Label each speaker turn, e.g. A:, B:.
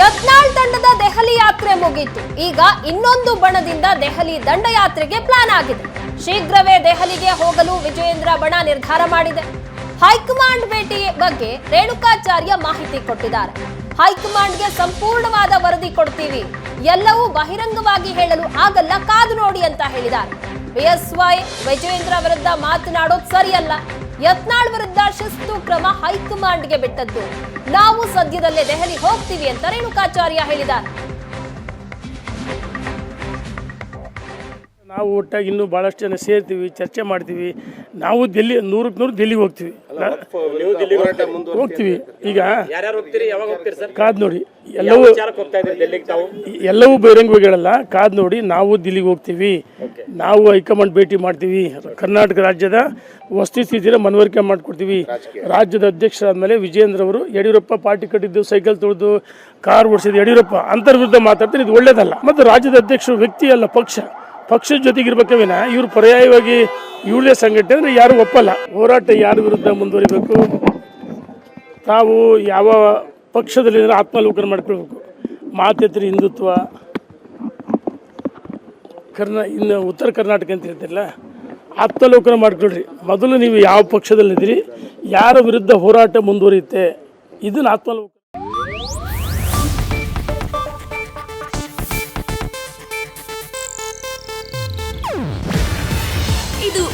A: ಯತ್ನಾಳ್ ತಂಡದ ದೆಹಲಿ ಯಾತ್ರೆ ಮುಗಿತು. ಈಗ ಇನ್ನೊಂದು ಬಣದಿಂದ ದೆಹಲಿ ದಂಡಯಾತ್ರೆಗೆ ಪ್ಲಾನ್ ಆಗಿದೆ. ಶೀಘ್ರವೇ ದೆಹಲಿಗೆ ಹೋಗಲು ವಿಜಯೇಂದ್ರ ಬಣ ನಿರ್ಧಾರ ಮಾಡಿದೆ. ಹೈಕಮಾಂಡ್ ಭೇಟಿ ಬಗ್ಗೆ ರೇಣುಕಾಚಾರ್ಯ ಮಾಹಿತಿ ಕೊಟ್ಟಿದ್ದಾರೆ. ಹೈಕಮಾಂಡ್ಗೆ ಸಂಪೂರ್ಣವಾದ ವರದಿ ಕೊಡ್ತೀವಿ. ಎಲ್ಲವೂ ಬಹಿರಂಗವಾಗಿ ಹೇಳಲು ಆಗಲ್ಲ, ಕಾದು ನೋಡಿ ಅಂತ ಹೇಳಿದ್ದಾರೆ. ಬಿಎಸ್ವೈ ವಿಜಯೇಂದ್ರ ವಿರುದ್ಧ ಮಾತನಾಡೋದು ಸರಿಯಲ್ಲ. ಯತ್ನಾಳ್ ವಿರುದ್ಧ ಶಿಸ್ತು ಕ್ರಮ ಹೈಕಮಾಂಡ್ಗೆ ಬಿಟ್ಟದ್ದು. ನಾವು ಸದ್ಯದಲ್ಲೇ ದೆಹಲಿ ಹೋಗ್ತೀವಿ ಅಂತ ರೇಣುಕಾಚಾರ್ಯ ಹೇಳಿದ್ದಾರೆ.
B: ನಾವು ಒಟ್ಟಾಗಿ ಇನ್ನೂ ಭಾಳಷ್ಟು ಜನ ಸೇರ್ತೀವಿ ಚರ್ಚೆ ಮಾಡ್ತೀವಿ. ನಾವು ದಿಲ್ಲಿ ನೂರಕ್ಕೆ ನೂರು ದಿಲ್ಲಿಗೆ ಹೋಗ್ತೀವಿ. ಹೋಗ್ತೀವಿ. ಈಗ
C: ಯಾರ್ಯಾರು ಹೋಗ್ತೀರಿ? ಯಾವಾಗ ಹೋಗ್ತೀರಿ ಸರ್?
B: ಕಾದ್ ನೋಡಿ. ಎಲ್ಲವೂ
C: ವಿಚಾರಕ್ಕೆ ಹೋಗ್ತಾ ಇದ್ರಿ ಡೆಲ್ಲಿಗೆ ತಾವು?
B: ಎಲ್ಲವೂ ಬಹಿರಂಗವಾಗಿ ಹೇಳಲ್ಲ ಕಾದ್ ನೋಡಿ ನಾವು ದಿಲ್ಲಿಗೆ ಹೋಗ್ತೀವಿ. ನಾವು ಹೈಕಮಾಂಡ್ ಭೇಟಿ ಮಾಡ್ತೀವಿ. ಕರ್ನಾಟಕ ರಾಜ್ಯದ ವಸ್ತುಸ್ಥಿತಿನ ಮನವರಿಕೆ ಮಾಡಿಕೊಡ್ತೀವಿ. ರಾಜ್ಯದ ಅಧ್ಯಕ್ಷರಾದ ಮೇಲೆ ವಿಜಯೇಂದ್ರ ಅವರು ಯಡಿಯೂರಪ್ಪ ಪಾರ್ಟಿ ಕಟ್ಟಿದ್ದು ಸೈಕಲ್ ತೊಳೆದು ಕಾರ್ ಓಡಿಸಿದ್ದು ಯಡಿಯೂರಪ್ಪ. ಅಂತರ್ವಿರುದ್ಧ ಮಾತಾಡ್ತಾರೆ ಇದು ಒಳ್ಳೇದಲ್ಲ. ಮತ್ತು ರಾಜ್ಯದ ಅಧ್ಯಕ್ಷರು ವ್ಯಕ್ತಿ ಅಲ್ಲ ಪಕ್ಷ. ಪಕ್ಷದ ಜೊತೆಗಿರ್ಬೇಕೇ ವಿನ, ಇವ್ರು ಪರ್ಯಾಯವಾಗಿ ಇವಳೇ ಸಂಘಟನೆ ಅಂದ್ರೆ ಯಾರು ಒಪ್ಪಲ್ಲ. ಹೋರಾಟ ಯಾರ ವಿರುದ್ಧ ಮುಂದುವರಿಬೇಕು? ತಾವು ಯಾವ ಪಕ್ಷದಲ್ಲಿ ಆತ್ಮಲೋಕನ ಮಾಡ್ಕೊಳ್ಬೇಕು? ಮಾತೆತ್ರಿ ಹಿಂದುತ್ವ, ಕರ್ನಾ, ಇನ್ನು ಉತ್ತರ ಕರ್ನಾಟಕ ಅಂತ ಹೇಳ್ತಿರಲ್ಲ ಆತ್ಮಾಲೋಕನ ಮಾಡ್ಕೊಳ್ರಿ. ಮೊದಲು ನೀವು ಯಾವ ಪಕ್ಷದಲ್ಲಿದ್ದೀರಿ, ಯಾರ ವಿರುದ್ಧ ಹೋರಾಟ ಮುಂದುವರಿಯುತ್ತೆ, ಇದನ್ನ ಆತ್ಮಾವಲೋಕನ